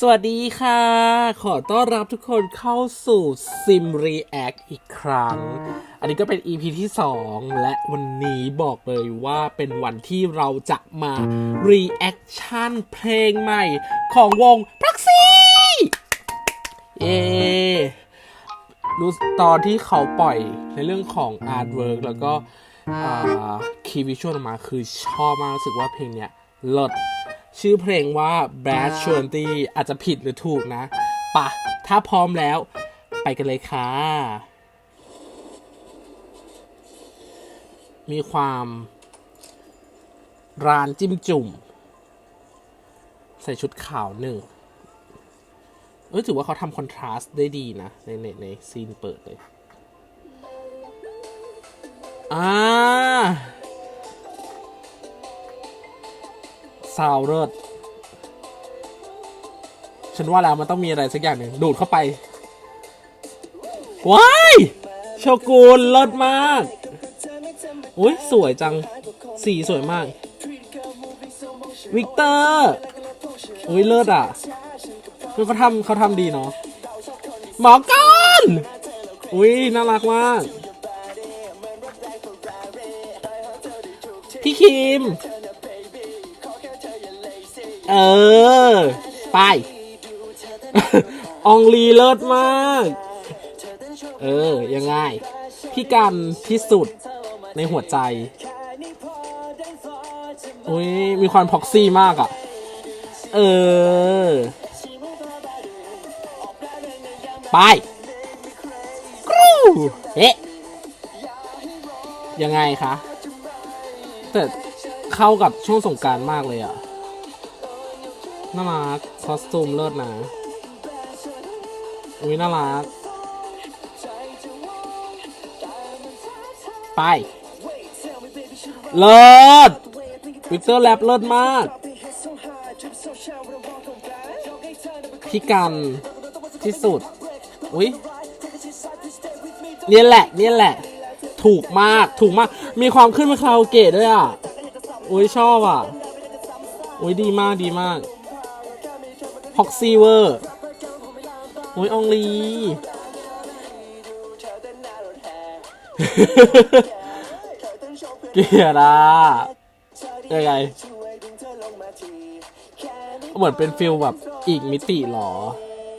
สวัสดีค่ะ ขอต้อนรับทุกคนเข้าสู่ Sim React อีกครั้ง อันนี้ก็เป็น EP ที่ 2 และวันนี้บอกเลยว่าเป็นวันที่เราจะมา Reaction เพลงใหม่ของวง Proxy เย้รู้ตอนที่เขาปล่อยในเรื่องของ artwork แล้วก็คีย์วิชวลออกมาคือชอบมากรู้สึกว่าเพลงเนี้ยเลิศ ชื่อเพลงว่า Bad s h u r t y อาจจะผิดหรือถูกนะปะถ้าพร้อมแล้ว ไปกันเลยค่ะ มีความ ร้านจิ้มจุ่ม ใส่ชุดขาวหนึ่งเอ้ยถือว่าเขาทำคอนทราสต์ได้ดีนะ ในในในซีนเปิดเลย อ่า ซาวเลิศฉันว่าแล้วมันต้องมีอะไรสักอย่างหนึ่งดูดเข้าไป ว้ายโชกุนเลิศมาก อุ้ยสวยจัง สีสวยมาก วิกเตอร์อุ้ยเลิศอะคือเขาทำเขาทำดีเนาะหมอก้อนอุ้ยน่ารักมาก พี่คิม เออ ไป อองลีเลิศมาก เออ ยังไง พี่กันที่สุดในหัวใจอุ้ยมีความพ็อกซี่มากอะ่ะ เออ ไปกรูเอ๊ะยังไงคะ แต่เข้ากับช่วงสงการมากเลยอะ น่ารักคอสตูมเลิศนะอุ้ยน่ารัก ไป เลิศวิกเตอร์แรปเลิศมาก พี่กันที่สุด อุ้ยเนี่ยแหละเนี่ยแหละ ถูกมาก ถูกมาก มีความขึ้นมาคาราโอเกะด้วยอะ อุ้ยชอบอะ อุ้ยดีมาก ดีมาก ฮอกซีเวอร์อุ้ยองลี เกียดอะยังไง เหมือนเป็นฟิลแบบอีกมิติหรอ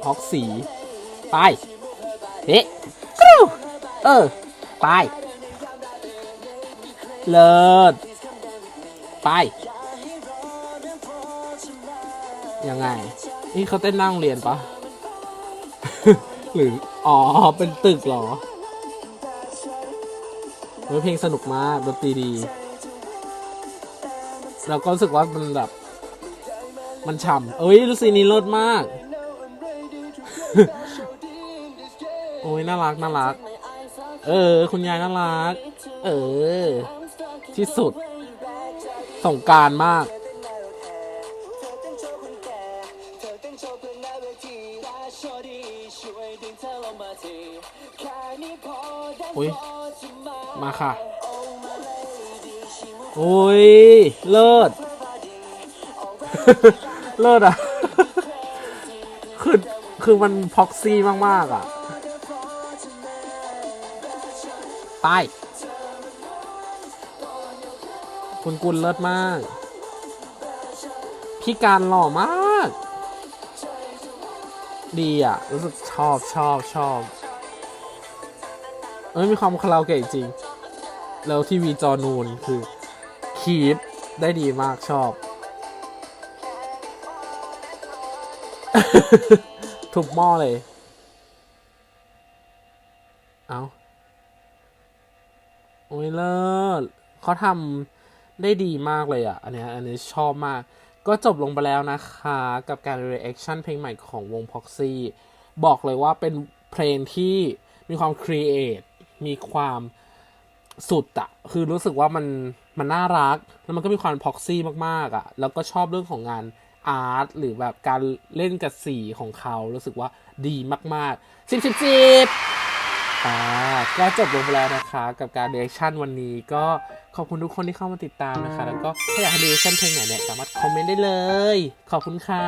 ฮอกสี ไป เฮ้กรูเออ ไป เลิศ ไป ยังไง นี่เขาเต้นนั่งเรียนปะ หรือ อ๋อ เป็นตึกเหรอเฮ้ยเพลงสนุกมากดนตรีดีแล้วก็รู้สึกว่ามันแบบ มันฉ่ำเอ้ยรู้สึกนี้เลิศมาก โอ้ย น่ารัก น่ารัก เออ คุณยายน่ารัก เออ ที่สุด ส่งการมาก อุ้ยมาค่ะโอ้ย เลิศ เลิศอะ คือ คือมันพ็อกซี่มาก ๆ อะ ไป คุณกุลเลิศมาก พี่การหล่อมาก ดีอะ รู้สึกชอบชอบชอบ เอ้ยมีความคาราโอเกะจริง แล้วทีวีจอนูนคือคีปได้ดีมากชอบ ทุบหม้อเลย เอาโอ้ยเลิศเขาทำได้ดีมากเลยอะ อันนี้อันนี้ชอบมาก ก็จบลงไปแล้วนะคะ กับการ reaction เพลงใหม่ของวง Proxy บอกเลยว่าเป็นเพลงที่มีความ create มีความสุดอะคือรู้สึกว่ามันมันน่ารัก แล้วมันก็มีความ Proxy มากๆอะแล้วก็ชอบเรื่องของงานอาร์ตหรือแบบการเล่นกับสีของเขา รู้สึกว่าดีมากๆสิบสิบสิบอ่าก็จบลงไปแล้วนะคะ กับการเรีแอคชั่นวันนี้ ก็ขอบคุณทุกคนที่เข้ามาติดตามนะคะ แล้วก็ถ้าอยากให้เรีแอคชั่นเพลงไหนเนี่ยสามารถคอมเมนต์ได้เลย ขอบคุณค่ะ